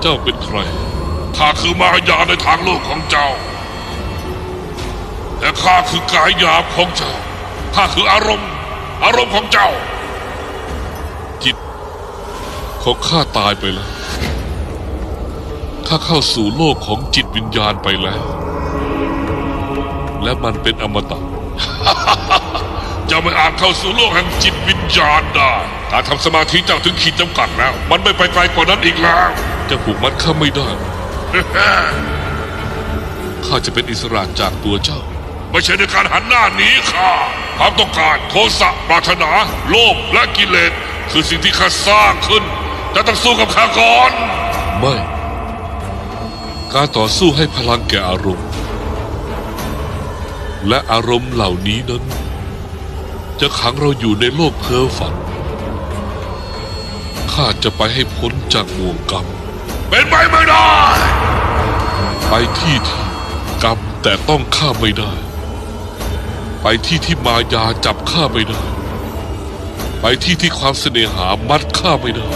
เจ้าเป็นใคร ข้าคือมารยาในทางโลกของเจ้าแต่ข้าคือกายหยาบของเจ้า ข้าคืออารมณ์ อารมณ์ของเจ้า จิตของข้าตายไปแล้ว ข้าเข้าสู่โลกของจิตวิญญาณไปแล้ว และมันเป็นอมตะเจ้าไม่อาจเข้าสู่โลกแห่งจิตวิญญาณได้ การทำสมาธิเจ้าถึงขีดจำกัดแล้ว มันไม่ไปไกลกว่านั้นอีกแล้ว จะผูกมัดข้าไม่ได้ ข้าจะเป็นอิสระจากตัวเจ้า ไม่ใช่ในการหันหน้าหนีข้าความต้องการโทสะปรารถนา โลภและกิเลส คือสิ่งที่ข้าสร้างขึ้นจะต้องสู้กับข้าก่อน ไม่ การต่อสู้ให้พลังแก่อารมณ์ และอารมณ์เหล่านี้นั้น จะขังเราอยู่ในโลกเพ้อฝันข้าจะไปให้พ้นจากบ่วงกรรม เป็นไปไม่ได้ ไปที่ที่กรรมแต่ต้องฆ่าไม่ได้ ไปที่ที่มายาจับฆ่าไม่ได้ ไปที่ที่ความเสน่หามัดฆ่าไม่ได้